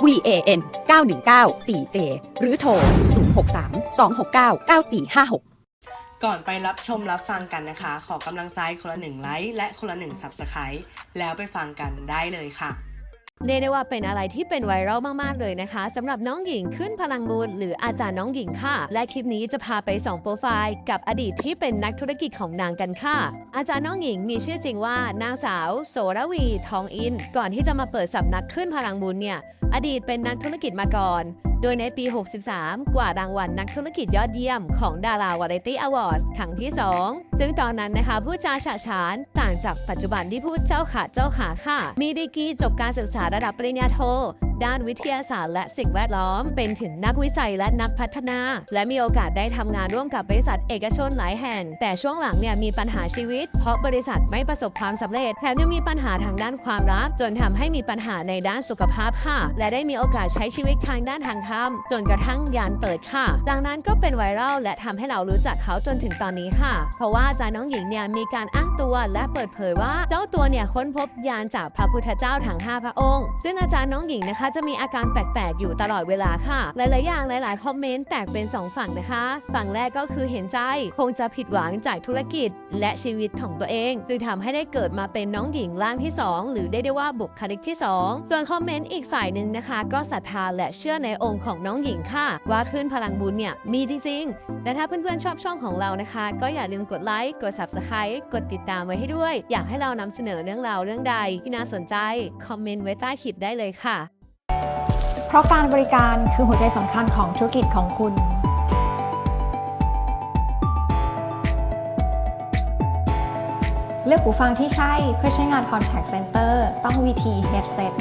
van 919 4j หรือโทร 063 269 9456ก่อนไปรับชมรับฟังกันนะคะ ขอกำลังใจคนละหนึ่งไลค์และคนละหนึ่ง Subscribe แล้วไปฟังกันได้เลยค่ะ เรียกได้ว่าเป็นอะไรที่เป็นไวรัลมาก ๆ เลยนะคะสำหรับน้องหญิงขึ้นพลังบุญหรืออาจารย์น้องหญิงค่ะ และคลิปนี้จะพาไปส่องโปรไฟล์กับอดีตที่เป็นนักธุรกิจของนางกันค่ะ อาจารย์น้องหญิงมีชื่อจริงว่านางสาว โสรวี ทองอิน ก่อนที่จะมาเปิดสำนักขึ้นพลังบุญเนี่ยอดีตเป็นนักธุรกิจมาก่อน โดยในปี 63 กว่ารางวัลนักธุรกิจยอดเยี่ยมของดาราวาไรตี้อวอร์ดครั้งที่ 2 ซึ่งตอนนั้นนะคะผู้จาฉะฉานต่างจากปัจจุบันที่พูดเจ้าขาเจ้าขาค่ะ มีดีกรีจบการศึกษาระดับปริญญาโทด้านวิทยาศาสตร์และสิ่งแวดล้อม เป็นถึงนักวิจัยและนักพัฒนา และมีโอกาสได้ทำงานร่วมกับบริษัทเอกชนหลายแห่ง แต่ช่วงหลังเนี่ยมีปัญหาชีวิต เพราะบริษัทไม่ประสบความสำเร็จ แถมยังมีปัญหาทางด้านความรัก จนทำให้มีปัญหาในด้านสุขภาพค่ะ และได้มีโอกาสใช้ชีวิตทางด้านทางธรรมจนกระทั่งยานเปิดค่ะ จากนั้นก็เป็นไวรัลและทำให้เรารู้จักเขาจนถึงตอนนี้ค่ะ เพราะว่าอาจารย์น้องหญิงเนี่ยมีการอ้างตัวและเปิดเผยว่าเจ้าตัวเนี่ยค้นพบยานจากพระพุทธเจ้าทั้ง5พระองค์ ซึ่งอาจารย์น้องหญิงนะคะจะมีอาการแปลกๆอยู่ตลอดเวลาค่ะ หลายๆอย่างหลายๆคอมเมนต์แตกเป็น 2 ฝั่งนะคะ ฝั่งแรกก็คือเห็นใจ คงจะผิดหวังจากธุรกิจ และชีวิตของตัวเอง จึงทำให้ได้เกิดมาเป็นน้องหญิงร่างที่ 2 หรือได้ได้ว่าบุคลิกที่ 2 ส่วนคอมเมนต์อีกฝ่ายหนึ่งนะคะ ก็ศรัทธาและเชื่อในองค์ของน้องหญิงค่ะ ว่าขึ้นพลังบุญเนี่ยมีจริงๆ และถ้าเพื่อนๆชอบช่องของเรานะคะ ก็อย่าลืมกดไลค์ กด subscribe กดติดตามไว้ให้ด้วย อยากให้เรานำเสนอเรื่องราวเรื่องใดที่น่าสนใจ คอมเมนต์ไว้ใต้คลิปได้เลยค่ะ เพราะการบริการคือหัวใจสำคัญของธุรกิจของคุณเลือกหูฟังที่ใช่เพื่อใช้งาน Contact Center ต้อง VT Headset